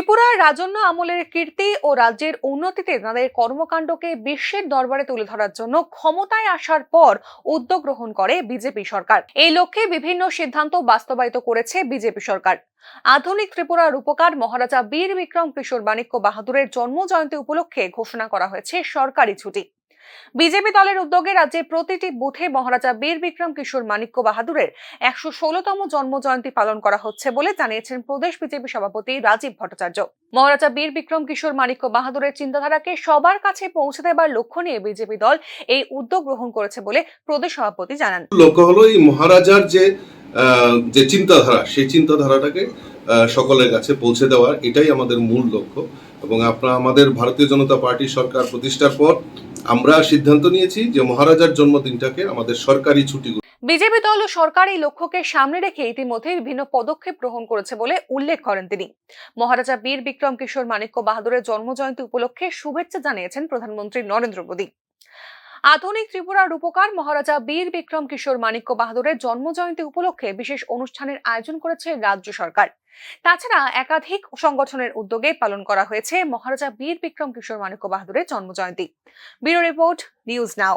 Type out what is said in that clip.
ত্রিপুরার রাজন্য আমলের কীর্তি ও রাজ্যের উন্নতিতে তাদের কর্মকাণ্ডকে বিশ্বের দরবারে তুলে ধরার জন্য ক্ষমতায় আসার পর উদ্যোগ গ্রহণ করে বিজেপি সরকার। এই লক্ষ্যে বিভিন্ন সিদ্ধান্ত বাস্তবায়িত করেছে বিজেপি সরকার। আধুনিক ত্রিপুরার রূপকার মহারাজা বীর বিক্রম কিশোর বাণিক্য বাহাদুরের জন্ম জয়ন্তী উপলক্ষে ঘোষণা করা হয়েছে সরকারি ছুটি। বিজেপি দলের উদ্যোগে রাজ্যে প্রতিটি বুথে মহারাজা বীর বিক্রম কিশোর মানিক্য বাহাদুরের একশো ষোলতম জন্ম জয়ন্তী পালন করা হচ্ছে বলে জানিয়েছেন প্রদেশ বিজেপি সভাপতি রাজীব ভট্টাচার্য। মহারাজা বীর বিক্রম কিশোর মানিক্য বাহাদুরের চিন্তাধারাকে সবার কাছে পৌঁছে দেবার লক্ষ্য নিয়ে বিজেপি দল এই উদ্যোগ গ্রহণ করেছে বলে প্রদেশ সভাপতি জানান। লক্ষ্য হলো এই মহারাজার যে যে চিন্তাধারা, সেই চিন্তাধারাটাকে সকলের কাছে পৌঁছে দেওয়ার এটাই আমাদের মূল লক্ষ্য। এবং আপনার আমাদের ভারতীয় জনতা পার্টি সরকার প্রতিষ্ঠার পর আমরা সিদ্ধান্ত নিয়েছি যে মহারাজার জন্মদিনটাকে আমাদের সরকারি ছুটি বিজেপি দল ও সরকার এই লক্ষ্যকে সামনে রেখে ইতিমধ্যে বিভিন্ন পদক্ষেপ গ্রহণ করেছে বলে উল্লেখ করেন তিনি। মহারাজা বীর বিক্রম কিশোর মানিক্য বাহাদুরের জন্মজয়ন্তী উপলক্ষে শুভেচ্ছা জানিয়েছেন প্রধানমন্ত্রী নরেন্দ্র মোদী। আধুনিক ত্রিপুরা রূপকার মহারাজা বীর বিক্রম কিশোর মানিক্য বাহাদুরের জন্মজয়ন্তী উপলক্ষে বিশেষ অনুষ্ঠানের আয়োজন করেছে রাজ্য সরকার। তাছাড়া একাধিক সংগঠনের উদ্যোগে পালন করা হয়েছে মহারাজা বীর বিক্রম কিশোর মানিক্য বাহাদুরের জন্মজয়ন্তী। Bureau report, news now.